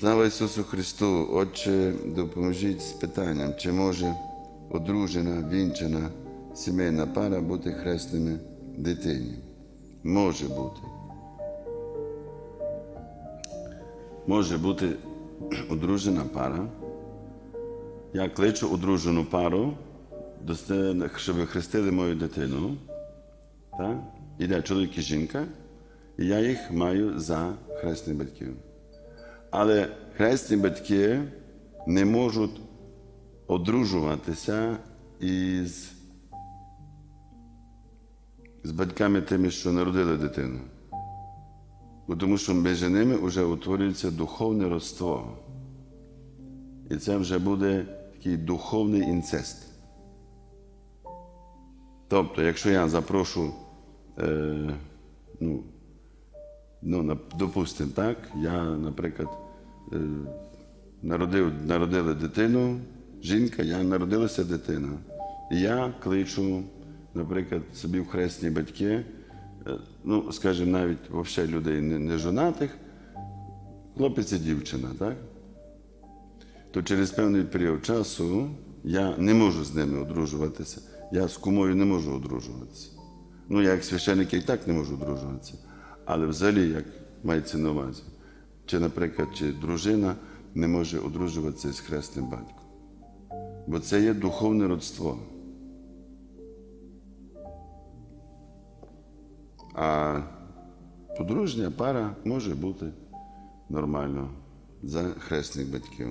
Слава Ісусу Христу! Отче, допоможіть з питанням, чи може одружена, вінчана сімейна пара бути хресними дитині? Може бути. Може бути одружена пара. Я кличу одружену пару, щоб хрестили мою дитину. Так? Іде чоловік і жінка, і я їх маю за хресних батьків. Але хресні батьки не можуть одружуватися із, з батьками тими, що народили дитину. Бо Тому що між ними вже утворюється духовне родство. І це вже буде такий духовний інцест. Тобто, якщо я запрошу, е, ну, ну, допустимо, так, я, наприклад, е, народив, народила дитину, жінка, я народилася дитина. І я кличу, наприклад, собі в хресні батьки, е, ну, скажімо, навіть взагалі людей не, не жонатих, хлопець і дівчина, так? То через певний період часу я не можу з ними одружуватися. Я з кумою не можу одружуватися. Ну, я як священник і так не можу одружуватися. Але взагалі, як мається на увазі, чи, наприклад, чи дружина не може одружуватися з хресним батьком. Бо це є духовне родство. А подружня пара може бути нормально за хресних батьків.